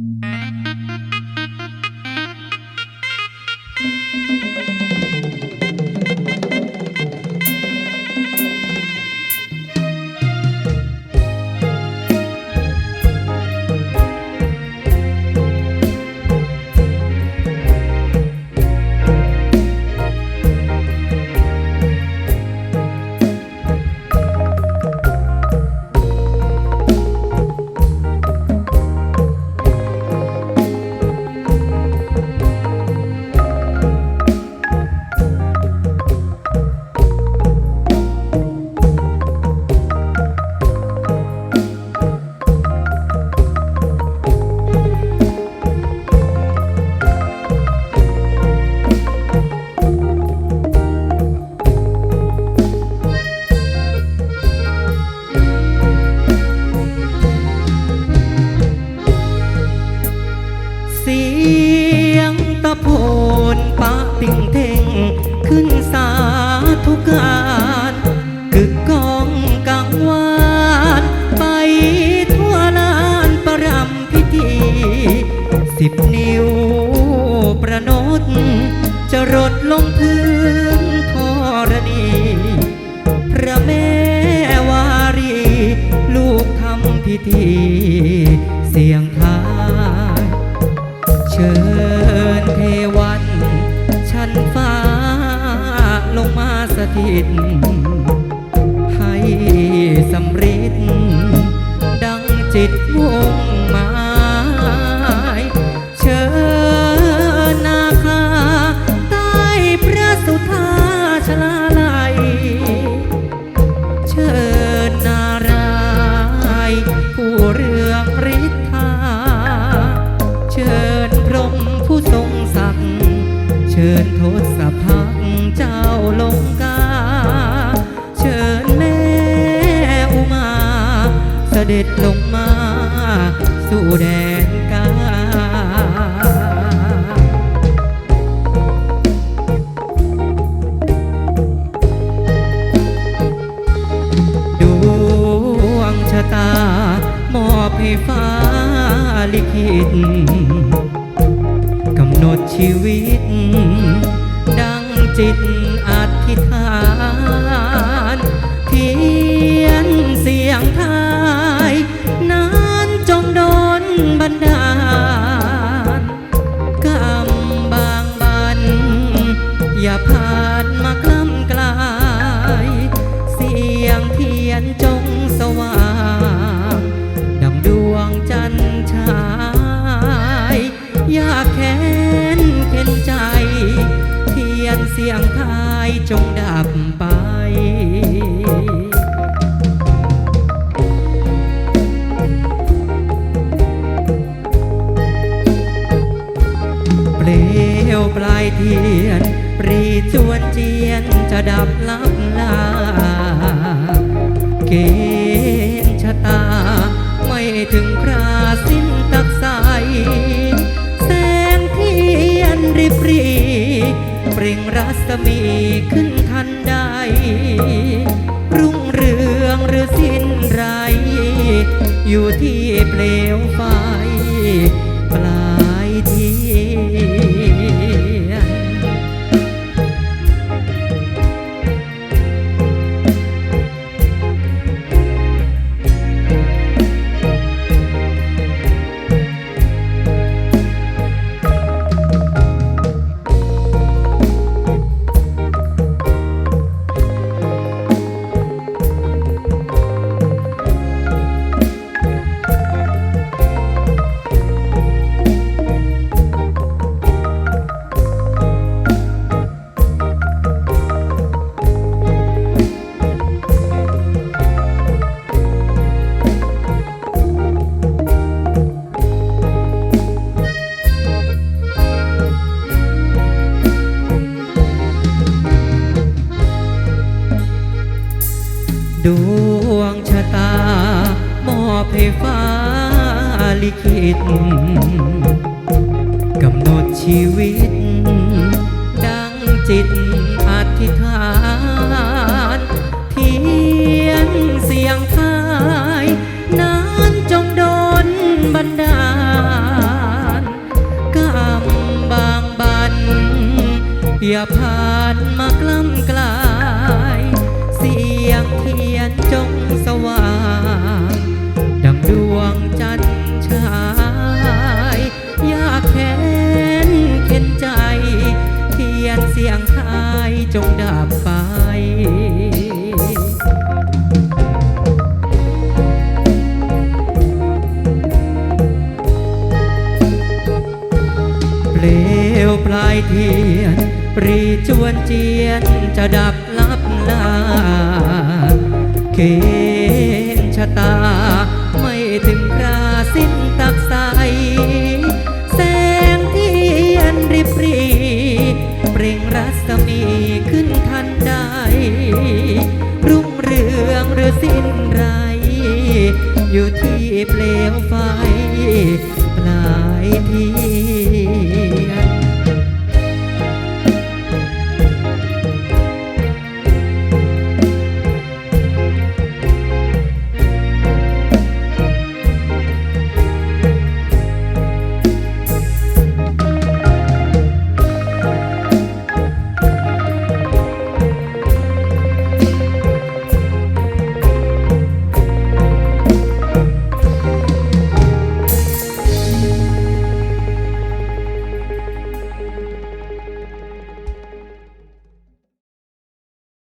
เารกึกกองกังวานไปทั่วลานประรำพิธี สิบนิ้วประนดจะรดลงพื้นธรณีพระแม่วารี ลูกทำพิธี สถิ เสด็จลงมา สู่แดนกาดวงชะตา มอบให้ฟ้าลิขิตกำหนดชีวิต ดังจิต อย่าผ่านมาคล้ำกลาย เสียงเทียนจงสว่างดังดวงจันทร์ฉาย อย่าแค้นเข็นใจ เทียนเสียงทายจงดับไปเปลวปลายเทียน รีจวนเจียนจะดับลับลา เกณฑ์ชะตา ไม่ถึงคราสิ้นตักใสแสงเทียนริบรีเปล่งรัศมีขึ้นทันใด รุ่งเรืองหรือสิ้นไร อยู่ที่เปลวไฟ ให้ฟ้าลิขิตกำหนดชีวิต ดังจิตอธิษฐานเทียนเสียงคายนั้นจงโดนบันดาลกำบางบัน อย่าผ่านมากล้ำกลาย เสียงเทียนจง ไปเปลวปลายเทียนปรีจวนเจียนจะดับลับลาเค You.